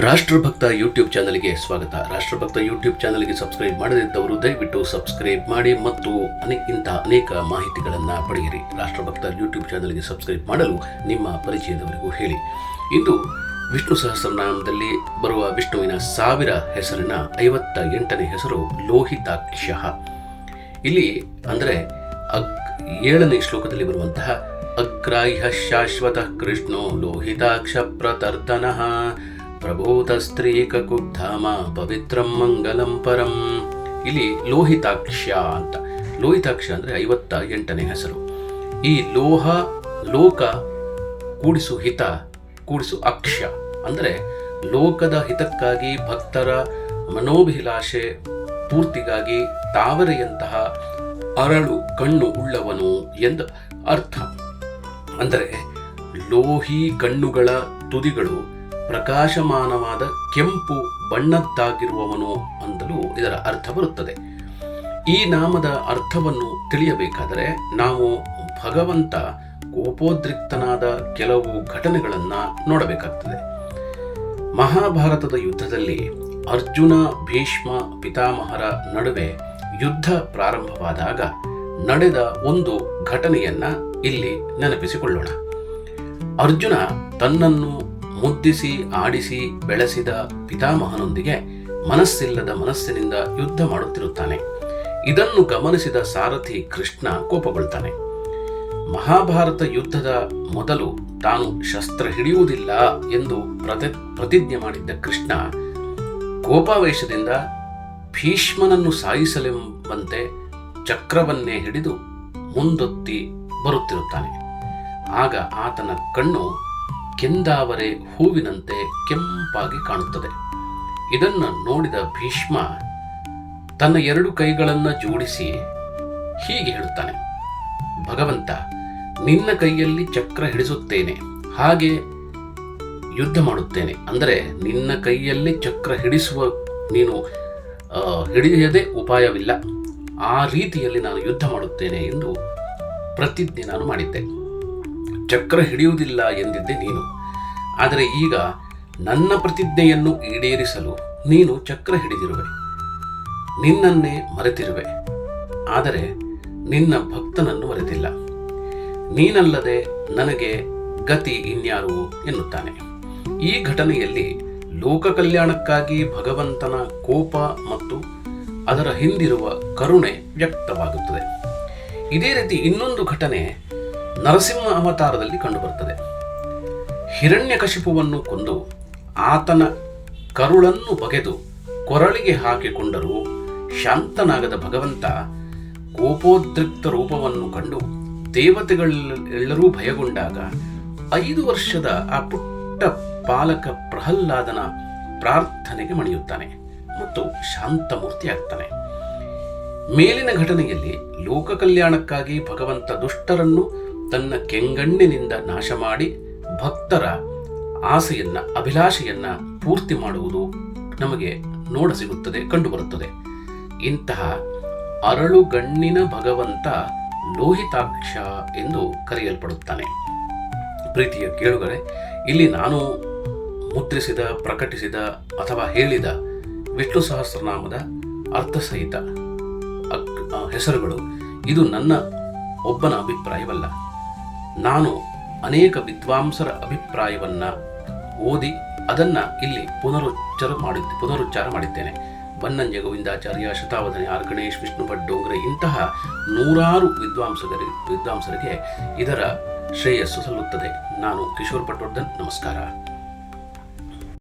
ರಾಷ್ಟ್ರಭಕ್ತ YouTube ಚಾನಲ್ಗೆ ಸ್ವಾಗತ. ರಾಷ್ಟ್ರಭಕ್ತ YouTube ಚಾನಲ್ಗೆ ಸಬ್ಸ್ಕ್ರೈಬ್ ಮಾಡದಿದ್ದವರು ದಯವಿಟ್ಟು ಸಬ್ಸ್ಕ್ರೈಬ್ ಮಾಡಿ ಮತ್ತು ಇಂಥ ಅನೇಕ ಮಾಹಿತಿಗಳನ್ನು ಪಡೆಯಿರಿ. ರಾಷ್ಟ್ರಭಕ್ತ ಯೂಟ್ಯೂಬ್ ಚಾನಲ್ಗೆ ಸಬ್ಸ್ಕ್ರೈಬ್ ಮಾಡಲು ನಿಮ್ಮ ಪರಿಚಯದವರಿಗೂ ಹೇಳಿ. ಇಂದು ವಿಷ್ಣು ಸಹಸ್ರನಾಮದಲ್ಲಿ ಬರುವ ವಿಷ್ಣುವಿನ ಸಾವಿರ ಹೆಸರಿನ ಐವತ್ತ ಎಂಟನೇ ಹೆಸರು ಲೋಹಿತಾಕ್ಷ ಇಲ್ಲಿ ಅಂದರೆ ಅಗ್ ಏಳನೇ ಶ್ಲೋಕದಲ್ಲಿ ಬರುವಂತಹ ಅಗ್ರಾಹ್ಯ ಶಾಶ್ವತ ಕೃಷ್ಣೋ ಲೋಹಿತಾಕ್ಷ ಪ್ರತರ್ತನಃ ಪ್ರಬೋಧಸ್ತ್ರೀಕ ಕುಬ್ಧಾಮ ಪವಿತ್ರಂ ಮಂಗಲಂ ಪರಂ ಇಲ್ಲಿ ಲೋಹಿತಾಕ್ಷ ಅಂತ. ಲೋಹಿತಾಕ್ಷ ಅಂದರೆ ಐವತ್ತ ಎಂಟನೇ ಹೆಸರು. ಈ ಲೋಹ, ಲೋಕ ಕೂಡಿಸು ಹಿತ, ಕೂಡಿಸು ಅಕ್ಷ ಅಂದರೆ ಲೋಕದ ಹಿತಕ್ಕಾಗಿ ಭಕ್ತರ ಮನೋಭಿಲಾಷೆ ಪೂರ್ತಿಗಾಗಿ ತಾವರೆಯಂತಹ ಅರಳು ಕಣ್ಣು ಉಳ್ಳವನು ಎಂದು ಅರ್ಥ. ಅಂದರೆ ಲೋಹಿ ಕಣ್ಣುಗಳ ತುದಿಗಳು ಪ್ರಕಾಶಮಾನವಾದ ಕೆಂಪು ಬಣ್ಣದ್ದಾಗಿರುವವನು ಅಂತಲೂ ಇದರ ಅರ್ಥ ಬರುತ್ತದೆ. ಈ ನಾಮದ ಅರ್ಥವನ್ನು ತಿಳಿಯಬೇಕಾದರೆ ನಾವು ಭಗವಂತ ಕೋಪೋದ್ರಿಕ್ತನಾದ ಕೆಲವು ಘಟನೆಗಳನ್ನು ನೋಡಬೇಕಾಗ್ತದೆ. ಮಹಾಭಾರತದ ಯುದ್ಧದಲ್ಲಿ ಅರ್ಜುನ, ಭೀಷ್ಮ, ಪಿತಾಮಹರ ನಡುವೆ ಯುದ್ಧ ಪ್ರಾರಂಭವಾದಾಗ ನಡೆದ ಒಂದು ಘಟನೆಯನ್ನ ಇಲ್ಲಿ ನೆನಪಿಸಿಕೊಳ್ಳೋಣ. ಅರ್ಜುನ ತನ್ನನ್ನು ಮುದ್ದಿಸಿ, ಆಡಿಸಿ, ಬೆಳೆಸಿದ ಪಿತಾಮಹನೊಂದಿಗೆ ಮನಸ್ಸಿಲ್ಲದ ಮನಸ್ಸಿನಿಂದ ಯುದ್ಧ ಮಾಡುತ್ತಿರುತ್ತಾನೆ. ಇದನ್ನು ಗಮನಿಸಿದ ಸಾರಥಿ ಕೃಷ್ಣ ಕೋಪಗೊಳ್ತಾನೆ. ಮಹಾಭಾರತ ಯುದ್ಧದ ಮೊದಲು ತಾನು ಶಸ್ತ್ರ ಹಿಡಿಯುವುದಿಲ್ಲ ಎಂದು ಪ್ರತಿ, ಪ್ರತಿಜ್ಞೆ ಮಾಡಿದ್ದ ಕೃಷ್ಣ ಕೋಪಾವೇಶದಿಂದ ಭೀಷ್ಮನನ್ನು ಸಾಯಿಸಲೆಂಬಂತೆ ಚಕ್ರವನ್ನೇ ಹಿಡಿದು ಮುಂದೊತ್ತಿ ಬರುತ್ತಿರುತ್ತಾನೆ. ಆಗ ಆತನ ಕಣ್ಣು ಕೆಂದಾವರೆ ಹೂವಿನಂತೆ ಕೆಂಪಾಗಿ ಕಾಣುತ್ತದೆ. ಇದನ್ನು ನೋಡಿದ ಭೀಷ್ಮ ತನ್ನ ಎರಡು ಕೈಗಳನ್ನು ಜೋಡಿಸಿ ಹೀಗೆ ಹೇಳುತ್ತಾನೆ, ಭಗವಂತ, ನಿನ್ನ ಕೈಯಲ್ಲಿ ಚಕ್ರ ಹಿಡಿಸುತ್ತೇನೆ, ಹಾಗೆ ಯುದ್ಧ ಮಾಡುತ್ತೇನೆ. ಅಂದರೆ ನಿನ್ನ ಕೈಯಲ್ಲಿ ಚಕ್ರ ಹಿಡಿಸುವ ನೀನು ಹಿಡಿಯದೆ ಉಪಾಯವಿಲ್ಲ. ಆ ರೀತಿಯಲ್ಲಿ ನಾನು ಯುದ್ಧ ಮಾಡುತ್ತೇನೆ ಎಂದು ಪ್ರತಿಜ್ಞೆ ನಾನು ಮಾಡಿದ್ದೆ. ಚಕ್ರ ಹಿಡಿಯುವುದಿಲ್ಲ ಎಂದಿದ್ದೆ ನೀನು. ಆದರೆ ಈಗ ನನ್ನ ಪ್ರತಿಜ್ಞೆಯನ್ನು ಈಡೇರಿಸಲು ನೀನು ಚಕ್ರ ಹಿಡಿದಿರುವೆ. ನಿನ್ನನ್ನೇ ಮರೆತಿರುವೆ. ಆದರೆ ನಿನ್ನ ಭಕ್ತನನ್ನು ಮರೆತಿಲ್ಲ. ನೀನಲ್ಲದೆ ನನಗೆ ಗತಿ ಇನ್ಯಾರು ಎನ್ನುತ್ತಾನೆ. ಈ ಘಟನೆಯಲ್ಲಿ ಲೋಕ ಕಲ್ಯಾಣಕ್ಕಾಗಿ ಭಗವಂತನ ಕೋಪ ಮತ್ತು ಅದರ ಹಿಂದಿರುವ ಕರುಣೆ ವ್ಯಕ್ತವಾಗುತ್ತದೆ. ಇದೇ ರೀತಿ ಇನ್ನೊಂದು ಘಟನೆ ನರಸಿಂಹ ಅವತಾರದಲ್ಲಿ ಕಂಡುಬರುತ್ತದೆ ಹಿರಣ್ಯಕಶಿಪುವನ್ನು ಕೊಂದು ಆತನ ಕರುಳನ್ನು ಬಗೆದು ಕೊರಳಿಗೆ ಹಾಕಿಕೊಂಡರೂ ಶಾಂತನಾಗದ ಭಗವಂತ ಕೋಪೋದ್ರಿಕ್ತ ರೂಪವನ್ನು ಕಂಡು ದೇವತೆಗಳೆಲ್ಲರೂ ಭಯಗೊಂಡಾಗ ಐದು ವರ್ಷದ ಆ ಪುಟ್ಟ ಪಾಲಕ ಪ್ರಹ್ಲಾದನ ಪ್ರಾರ್ಥನೆಗೆ ಮಣಿಯುತ್ತಾನೆ ಮತ್ತು ಶಾಂತಮೂರ್ತಿಯಾಗ್ತಾನೆ. ಮೇಲಿನ ಘಟನೆಯಲ್ಲಿ ಲೋಕ ಕಲ್ಯಾಣಕ್ಕಾಗಿ ಭಗವಂತ ದುಷ್ಟರನ್ನು ತನ್ನ ಕೆಂಗಣ್ಣಿನಿಂದ ನಾಶ ಮಾಡಿ ಭಕ್ತರ ಆಸೆಯನ್ನ, ಅಭಿಲಾಷೆಯನ್ನ ಪೂರ್ತಿ ಮಾಡುವುದು ನಮಗೆ ನೋಡ ಸಿಗುತ್ತದೆ, ಕಂಡುಬರುತ್ತದೆ. ಇಂತಹ ಅರಳುಗಣ್ಣಿನ ಭಗವಂತ ಲೋಹಿತಾಕ್ಷ ಎಂದು ಕರೆಯಲ್ಪಡುತ್ತಾನೆ. ಪ್ರೀತಿಯ ಕೇಳುಗರೆ ಇಲ್ಲಿ ನಾನು ಮುದ್ರಿಸಿದ, ಪ್ರಕಟಿಸಿದ ಅಥವಾ ಹೇಳಿದ ವಿಷ್ಣು ಸಹಸ್ರನಾಮದ ಅರ್ಥಸಹಿತ ಹೆಸರುಗಳು, ಇದು ನನ್ನ ಒಬ್ಬನ ಅಭಿಪ್ರಾಯವಲ್ಲ. ನಾನು ಅನೇಕ ವಿದ್ವಾಂಸರ ಅಭಿಪ್ರಾಯವನ್ನು ಓದಿ ಅದನ್ನ ಇಲ್ಲಿ ಪುನರುಚ್ಚಾರ ಮಾಡಿ ಪುನರುಚ್ಚಾರ ಮಾಡಿದ್ದೇನೆ. ಬನ್ನಂಜೆ ಗೋವಿಂದಾಚಾರ್ಯ, ಶತಾವಧನೆ ಆರ್ ಗಣೇಶ್, ವಿಷ್ಣು ಭಟ್ ಡೋಂಗ್ರೆ ಇಂತಹ ನೂರಾರು ವಿದ್ವಾಂಸರಿಗೆ ವಿದ್ವಾಂಸರಿಗೆ ಇದರ ಶ್ರೇಯಸ್ಸು ಸಲ್ಲುತ್ತದೆ. ನಾನು ಕಿಶೋರ್ ಪಟ್ವರ್ಧನ್ ನಮಸ್ಕಾರ.